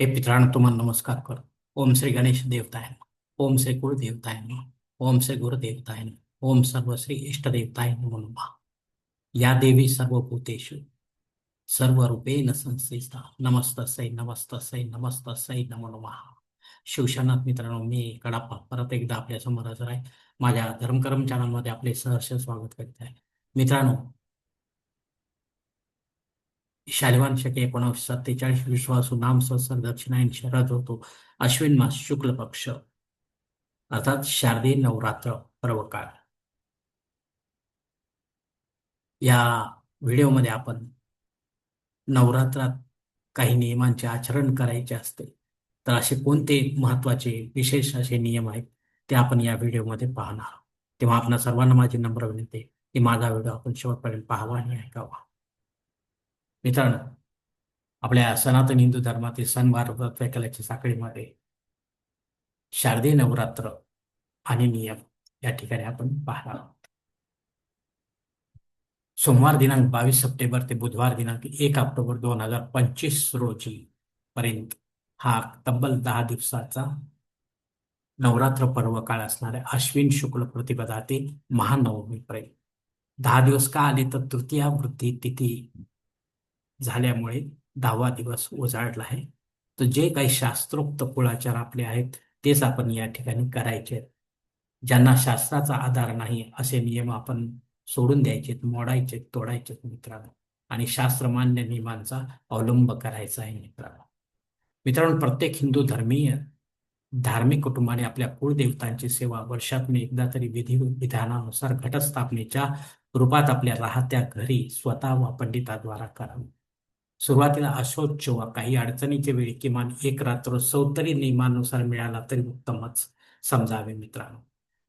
हे मित्रांनो तुम्हाला नमस्कार कर ओम श्री गणेश देवताय ओम श्री कुळदेवताय ओम श्री गुरुदेवताय ओम सर्व श्री इष्टदेवताय नमो या देवी सर्व सर्वभूतेषु सर्व रूपेण संस्थिता नमस्तसै नमस्तसै नमस्तसै नमो नमः शिवशनाथ मित्रांनो मी कडाप्पा. परत एकदा आपल्यासमोर हजर आहे. माझ्या धर्मकर्म चॅनलमध्ये आपले सहर्ष स्वागत करीत आहे मित्रांनो शालिवान शके एकोणावीस सत्तेचाळीस विश्वासू नाम संसर दक्षिणायन शरद होतो. अश्विन मास शुक्ल पक्ष. अर्थात शारदीय नवरात्र पर्वकाळ. या व्हिडिओमध्ये आपण नवरात्रात काही नियमांचे आचरण करायचे असते. तर असे कोणते महत्त्वाचे विशेष असे नियम आहेत ते आपण या व्हिडिओमध्ये पाहणार आहोत. तेव्हा आपण सर्वांना माझी नम्र विनंती की माझा व्हिडिओ आपण शेवटपर्यंत पाहावा आणि ऐकावा. मित्रांनो आपल्या सनातन हिंदू धर्मातील सणवार व्रत साखळीमध्ये शारदीय नवरात्र आणि नियम या ठिकाणी आपण पाहणार आहोत. सोमवार दिनांक बावीस सप्टेंबर ते बुधवार दिनांक एक ऑक्टोबर दोन हजार पंचवीस रोजी पर्यंत हा तब्बल दहा दिवसाचा नवरात्र पर्व काळ असणाऱ्या अश्विन शुक्ल प्रतिपदा ते महानवमीपर्यंत. दहा दिवस का आले तर तृतीया वृद्धी तिथी झाल्यामुळे दहावा दिवस उजाडला आहे. तर जे काही शास्त्रोक्त कुळाचार आपले आहेत तेच आपण या ठिकाणी करायचे ज्यांना शास्त्राचा आधार नाही असे नियम आपण सोडून द्यायचे मोडायचे तोडायचे मित्रांनो. आणि शास्त्रमान्य नियमांचा अवलंब करायचा आहे मित्रांनो. मित्रांनो प्रत्येक हिंदू धर्मीय धार्मिक कुटुंबाने आपल्या कुळदेवतांची सेवा वर्षातून एकदा तरी विधी विधानानुसार घटस्थापनेच्या रूपात आपल्या राहत्या घरी स्वतः व पंडिताद्वारा करावी. सुरुवातीला अशोच वा काही अडचणीच्या वेळी किमान एक रात्र सौतरी नियमानुसार मिळाला तरी उत्तमच समजावे मित्रांनो.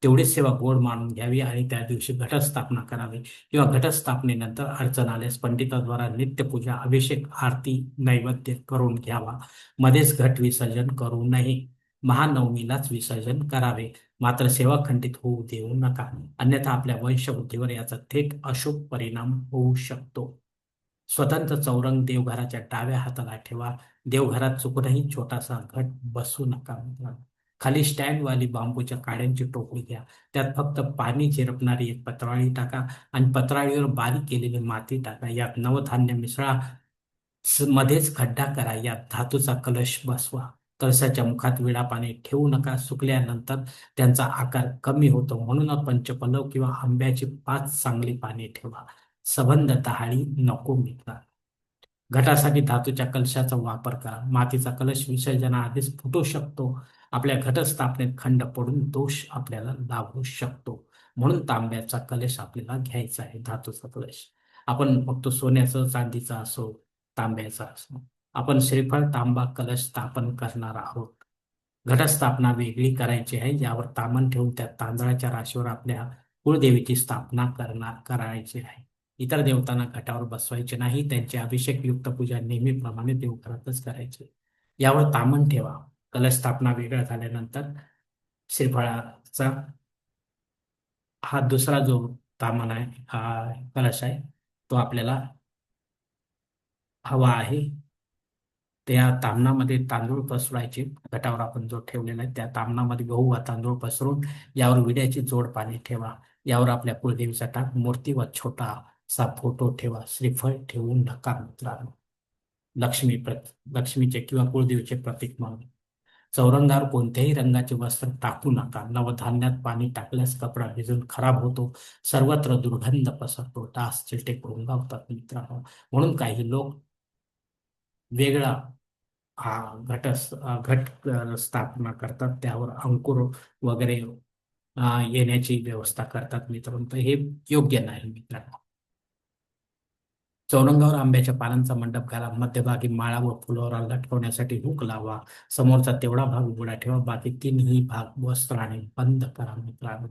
तेवढीच सेवा गोड मानून घ्यावी आणि त्या दिवशी घटस्थापना करावी किंवा घटस्थापनेनंतर अडचण आल्यास पंडिताद्वारा नित्यपूजा अभिषेक आरती नैवेद्य करून घ्यावा. मध्येच घट विसर्जन करू नये. महानवमीलाच विसर्जन करावे. मात्र सेवा खंडित होऊ देऊ नका. अन्यथा आपल्या वंशवृद्धीवर याचा थेट अशुभ परिणाम होऊ शकतो. स्वतंत्र चौरंग देवघराच्या डाव्या हाताला ठेवा. देवघरात चुकूनही छोटासा घट बसू नका खाली स्टँडवाली बांबूच्या काड्यांची टोपली घ्या. त्यात फक्त पाणी झिरपणारी एक पत्राळी टाका आणि पत्राळीवर बारीक केलेली माती टाका. यात नवधान्य मिसळा. मध्येच खड्डा करा. यात धातूचा कलश बसवा. कलशाच्या मुखात विडा पाणी ठेवू नका. सुकल्यानंतर त्यांचा आकार कमी होतो. म्हणून पंचपलव किंवा आंब्याची पाच चांगली पाणी ठेवा. सबंध तहाळी नको मिळणार घटासाठी धातूच्या कलशाचा वापर करा. मातीचा कलश विसर्जनाआधीच फुटू शकतो. आपल्या घटस्थापनेत खंड पडून दोष आपल्याला लागू शकतो. म्हणून तांब्याचा कलश आपल्याला घ्यायचा आहे धातूचा कलश. आपण फक्त सोन्याचं चांदीचा असो तांब्याचा असो. आपण श्रीफळ तांबा कलश स्थापन करणार आहोत. घटस्थापना वेगळी करायची आहे यावर तामन ठेवून त्या तांदळाच्या राशीवर आपल्या कुळदेवीची स्थापना करणार करायची आहे. इतर देवतांना घाटावर बसवायचे नाही त्यांची अभिषेक युक्त पूजा नेहमीप्रमाणे देवघरातच करायचे. यावर तामण ठेवा. कलश स्थापना वेगळा झाल्यानंतर श्रीफळाचा हा दुसरा जो तामण आहे हा कलश आहे तो आपल्याला हवा आहे. त्या तामणामध्ये तांदूळ पसरायचे. घटावर आपण जो ठेवलेला आहे त्या तामणामध्ये गहू वा तांदूळ पसरून यावर विड्याची जोड पाणी ठेवा. यावर आपल्या कुलदेवीचा टाक मूर्ती व छोटा सा फोटो ठेवा श्रीफळ ठेवून नका मित्रांनो. लक्ष्मी प्रत लक्ष्मीचे किंवा कुळदेवीचे प्रतीक म्हणून. चौरंगावर कोणत्याही रंगाचे वस्त्र टाकू नका. नवधान्यात पाणी टाकल्यास कपडा भिजून खराब होतो. सर्वत्र दुर्गंध पसरतो. डास चिलटे गावतात मित्रांनो. म्हणून काही लोक वेगळा हा घट घट स्थापना करतात. त्यावर अंकुर वगैरे येण्याची व्यवस्था करतात मित्रांनो. तर हे योग्य नाही मित्रांनो. चौरंगावर आंब्याच्या पानांचा मंडप घाला मध्यभागी माळा व फुलावर लटकवण्यासाठी हुक लावा समोरचा तेवढा भाग उघडा ठेवा बाकी तीनही भाग वस्त्राने बंद करा मित्रांनो.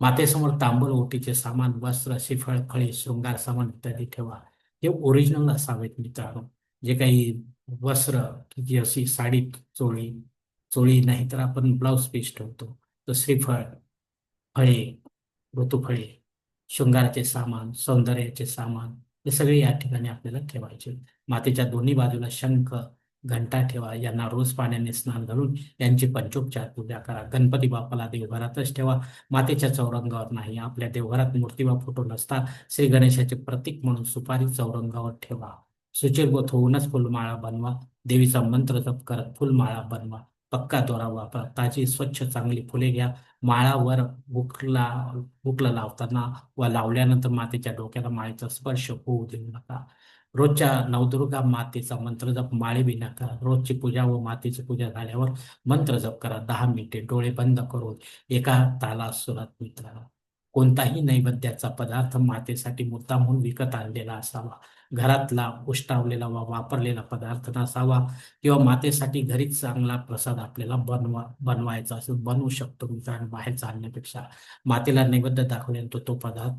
मातेसमोर तांबूल ओटीचे सामान वस्त्र शिफळ फळे शृंगार सामान इत्यादी ठेवा. हे ओरिजिनल असावेत मित्रांनो. जे काही वस्त्र जी अशी साडी चोळी चोळी नाही तर आपण ब्लाऊज पीस ठेवतो. तर श्रीफळ फळे ऋतुफळे शृंगाराचे सामान सौंदर्याचे सामान हे सगळे या ठिकाणी आपल्याला ठेवायचे मातेच्या दोन्ही बाजूला शंख घंटा ठेवा यांना रोज पाण्याने स्नान घालून यांची पंचोपचार पूजा करा. गणपती बाप्पाला देवघरातच ठेवा. मातेच्या चौरंगावर नाही आपल्या देवघरात मूर्ती वा फोटो नसता. श्री गणेशाचे प्रतीक म्हणून सुपारी चौरंगावर ठेवा. सुचिरबोध होऊनच फुलमाळा बनवा. देवीचा मंत्र जप करत फुलमाळा बनवा. पक्का दोरा वापरा. ताजी स्वच्छ चांगली फुले घ्या. माळावर बुकला बुकला लावताना व लावल्यानंतर मातेच्या डोक्याला माळेचा स्पर्श होऊ देऊ नका. रोजच्या नवदुर्गा मातेचा मंत्र जप माळे विना करा रोजची पूजा व मातेची पूजा झाल्यावर मंत्र जप करा. दहा मिनिटे डोळे बंद करून एका ताला सुरात मित्रांनो कोणताही नैवेद्याचा पदार्थ मातेसाठी मुद्दा म्हणून विकत आणलेला असावा घरातला उष्टावलेला वा वापरलेला पदार्थ नसावा किंवा मातेसाठी घरीच चांगला प्रसाद आपल्याला बनवा बनवायचा असेल बनवू शकतो मित्रांनो बाहेर चालण्यापेक्षा. मातेला नैवेद्य दाखवल्यानंतर तो पदार्थ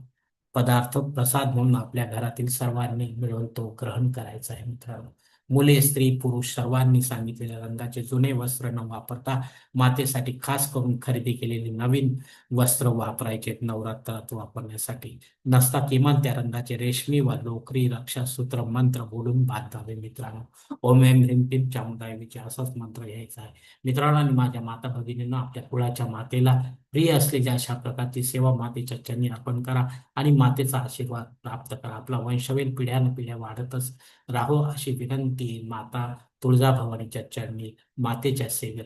पदार्थ प्रसाद म्हणून आपल्या घरातील सर्वांनी मिळून तो ग्रहण करायचा आहे मित्रांनो. मुले स्त्री पुरुष सर्वांनी सांगितलेल्या रंगाचे जुने वस्त्र न वापरता मातेसाठी खास करून खरेदी केलेले नवीन वस्त्र वापरायचे नवरात्रात वापरण्यासाठी. नसता किमान त्या रंगाचे रेशमी व लोकरी रक्षासूत्र मंत्र बोलून बांधावे मित्रांनो. ओम एम ह्रीम क्लीम विचार असाच मंत्र घ्यायचा आहे. मित्रांनो आणि माझ्या माता भगिनींना आपल्या कुळाच्या मातेला प्रिय असलेल्या अशा प्रकारची सेवा मातेच्या चरणी अर्पण करा आणि मातेचा आशीर्वाद प्राप्त करा. आपला वंशवेल पिढ्यान पिढ्या वाढतच राहो अशी विनंती माता तुळजाभवानीच्या चरणी मातेच्या सेवेत.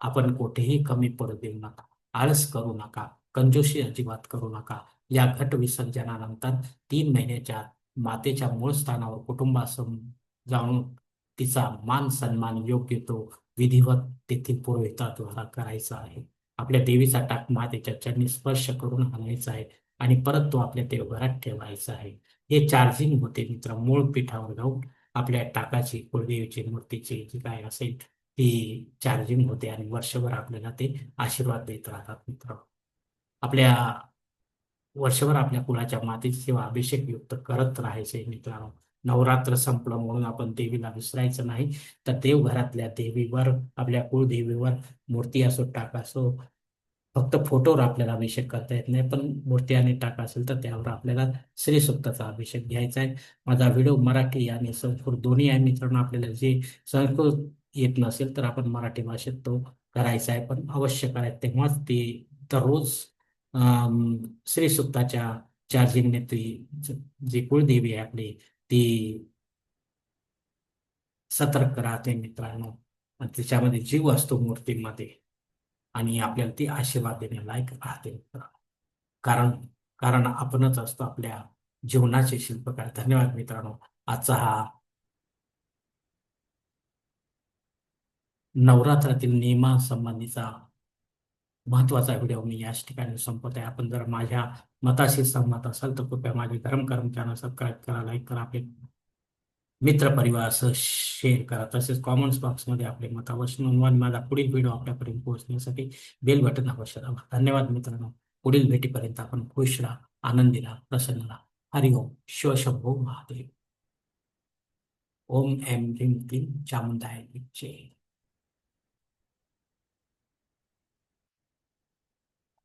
आपण कुठेही कमी पडू देऊ नका आळस करू नका कंजोशी अजिबात करू नका. या घट विसर्जनानंतर तीन महिन्याच्या मातेच्या मूळ स्थानावर कुटुंबासह जाऊन तिचा मान सन्मान योग्य तो विधिवत तेथील पुरोहिताद्वारा करायचा आहे. आपल्या देवीचा टाक मातेच्या चरणी स्पर्श करून आणायचा आहे आणि परत तो आपल्या देवघरात ठेवायचा आहे. हे चार्जिंग होते मित्र. मूळ पीठावर जाऊन आपल्या टाकाची कुळदेवीची मूर्तीची जी काय असेल ती चार्जिंग होते आणि वर्षभर आपल्याला ते आशीर्वाद देत राहतात मित्र. आपल्या वर्षभर आपल्या कुळाच्या मातीची सेवा अभिषेक युक्त करत राहायचे मित्रांनो. नवरात्र संपलं म्हणून आपण देवीला विसरायचं नाही. तर देवघरातल्या देवीवर आपल्या कुळदेवीवर मूर्ती असो टाका असो फक्त फोटोवर आपल्याला अभिषेक करता येत नाही. पण मूर्ती आणि टाका असेल तर त्यावर आपल्याला श्रीसुक्ताचा अभिषेक घ्यायचा आहे. माझा व्हिडिओ मराठी आणि संस्कृत दोन्ही आहे. मित्रांनो आपल्याला जे संस्कृत येत नसेल तर आपण मराठी भाषेत तो करायचा आहे. पण अवश्य करायचं तेव्हाच ते दररोज श्रीसुक्ताच्या चार्जिंगने ती जी कुळदेवी आहे आपली ती सतर्क राहते मित्रांनो. आणि त्याच्यामध्ये जीव असतो मूर्तीमध्ये. आणि आपल्याला ती आशीर्वाद देण्यालायक राहते कारण कारण आपणच असतो आपल्या जीवनाचे शिल्पकार. धन्यवाद मित्रांनो. आजचा हा नवरात्रातील नियमासंबंधीचा महत्त्वाचा व्हिडिओ मी याच ठिकाणी संपत आहे. आपण जर माझ्या मताशी सहमत असाल तर कृपया माझे धर्म कर्म चॅनल सबस्क्राईब करा लाईक करा आपले मित्र परिवारासह शेअर करा. तसेच कॉमेंट्स बॉक्समध्ये आपले मत अवश्य नोंदवा. माझा पुढील व्हिडिओ आपल्यापर्यंत पोहोचण्यासाठी बेल बटन अवश्य दाबा. धन्यवाद मित्रांनो. पुढील भेटीपर्यंत आपण खुश राहा आनंदी राहा प्रसन्न राहा. हरिओम शिवशंभो महादेव. ओम एम ह्रीम क्लीम चामुंडाय जय